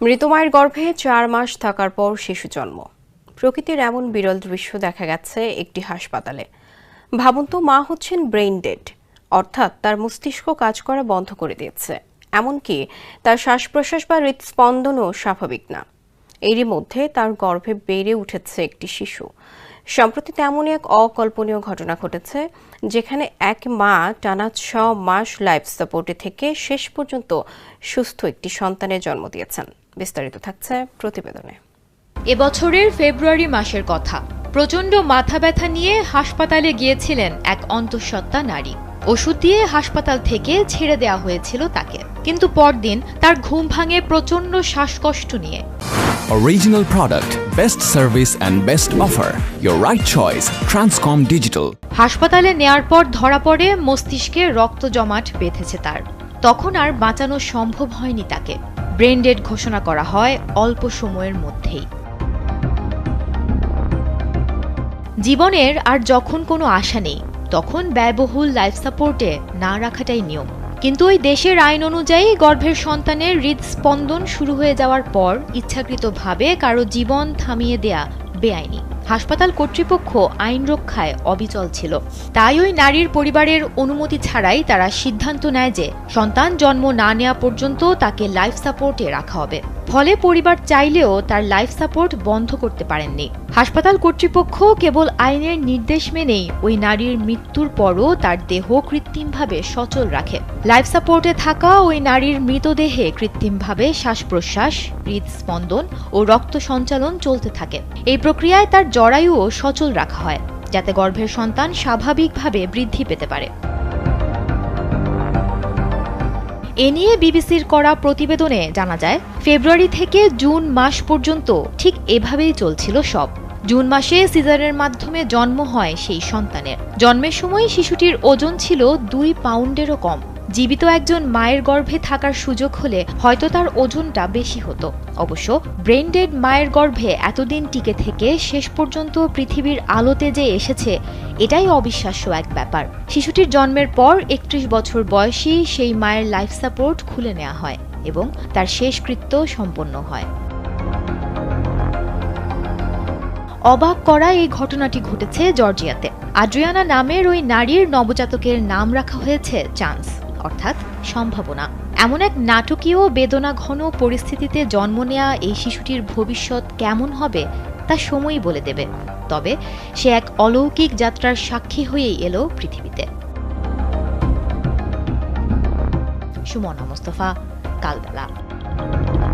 মৃত মায়ের গর্ভে চার মাস থাকার পর শিশু জন্ম। প্রকৃতির এমন বিরল দৃশ্য দেখা গেছে একটি হাসপাতালে। ভাবুন তো, মা হচ্ছেন ব্রেইন ডেড, অর্থাৎ তার মস্তিষ্ক কাজ করা বন্ধ করে দিয়েছে। এমনকি তার শ্বাস প্রশ্বাস বা হৃদস্পন্দনও স্বাভাবিক না। এরই মধ্যে তার গর্ভে বেড়ে উঠেছে একটি শিশু। সম্প্রতি তেমনই এক অকল্পনীয় ঘটনা ঘটেছে, যেখানে এক মা টানা ছ মাস লাইফ সাপোর্টে থেকে শেষ পর্যন্ত সুস্থ একটি সন্তানের জন্ম দিয়েছেন। বিস্তারিত থাকছে প্রতিবেদনে। এবছরের ফেব্রুয়ারি মাসের কথা। প্রচণ্ড মাথা ব্যথা নিয়ে হাসপাতালে গিয়েছিলেন এক অন্তঃসত্ত্বা নারী। ওষুধ দিয়ে হাসপাতাল থেকে ছেড়ে দেওয়া হয়েছিল তাকে। কিন্তু পরদিন তার ঘুম ভাঙে প্রচণ্ড শ্বাসকষ্ট নিয়ে। Original product, best service and best offer. Your right choice, Transcom Digital. হাসপাতালে নেয়ার পর ধরা পড়ে মস্তিষ্কে রক্ত জমাট বেঁধেছে তার তখন আর বাঁচানো সম্ভব হয়নি তাকে ব্রেন ডেড ঘোষণা করা হয় অল্প সময়ের মধ্যেই জীবনের আর যখন কোনো আশা নেই তখন ব্যয়বহুল লাইফ সাপোর্টে না রাখাটাই নিয়ম কিন্তু ওই দেশের আইন অনুযায়ী গর্ভের সন্তানের হৃদস্পন্দন শুরু হয়ে যাওয়ার পর ইচ্ছাকৃতভাবে কারও জীবন থামিয়ে দেয়া বেআইনি। হাসপাতাল কর্তৃপক্ষ আইন রক্ষায় অবিচল ছিল। তাই ওই নারীর পরিবারের অনুমতি ছাড়াই তারা সিদ্ধান্ত নেয় যে সন্তান জন্ম না নেওয়া পর্যন্ত তাকে লাইফ সাপোর্টে রাখা হবে। ফলে পরিবার চাইলেও তার লাইফ সাপোর্ট বন্ধ করতে পারেননি। হাসপাতাল কর্তৃপক্ষ কেবল আইনের নির্দেশ মেনেই ওই নারীর মৃত্যুর পরও তার দেহ কৃত্রিমভাবে সচল রাখে। লাইফ সাপোর্টে থাকা ওই নারীর মৃতদেহে কৃত্রিমভাবে শ্বাস প্রশ্বাস হৃদস্পন্দন ও রক্ত সঞ্চালন চলতে থাকে। এই প্রক্রিয়ায় তার জরায়ুও সচল রাখা হয়, যাতে গর্ভের সন্তান স্বাভাবিকভাবে বৃদ্ধি পেতে পারে। এ নিয়ে বিবিসির করা প্রতিবেদনে জানা যায়, ফেব্রুয়ারি থেকে জুন মাস পর্যন্ত ঠিক এভাবেই চলছিল সব। জুন মাসে সিজারের মাধ্যমে জন্ম হয় সেই সন্তানের। জন্মের সময় শিশুটির ওজন ছিল দুই পাউন্ডেরও কম। জীবিত একজন মায়ের গর্ভে থাকার সুযোগ হলে হয়তো তার ওজনটা বেশি হতো। অবশ্য ব্রেন ডেড মায়ের গর্ভে এতদিন টিকে থেকে শেষ পর্যন্ত পৃথিবীর আলোতে যে এসেছে, এটাই অবিশ্বাস্য এক ব্যাপার। শিশুটির জন্মের পর একত্রিশ বছর বয়সী সেই মায়ের লাইফ সাপোর্ট খুলে নেওয়া হয় এবং তার শেষকৃত্য সম্পন্ন হয়। অবাক করা এই ঘটনাটি ঘটেছে জর্জিয়াতে। আড্রিয়ানা নামের ওই নারীর নবজাতকের নাম রাখা হয়েছে চান্স। অর্থাৎ সম্ভাবনা। এমন এক নাটকীয় বেদনা ঘন পরিস্থিতিতে জন্ম নেয়া এই শিশুটির ভবিষ্যৎ কেমন হবে, তা সময়ই বলে দেবে। তবে সে এক অলৌকিক যাত্রার সাক্ষী হয়েই এলো পৃথিবীতে। সুমনা মোস্তফা, কালবেলা।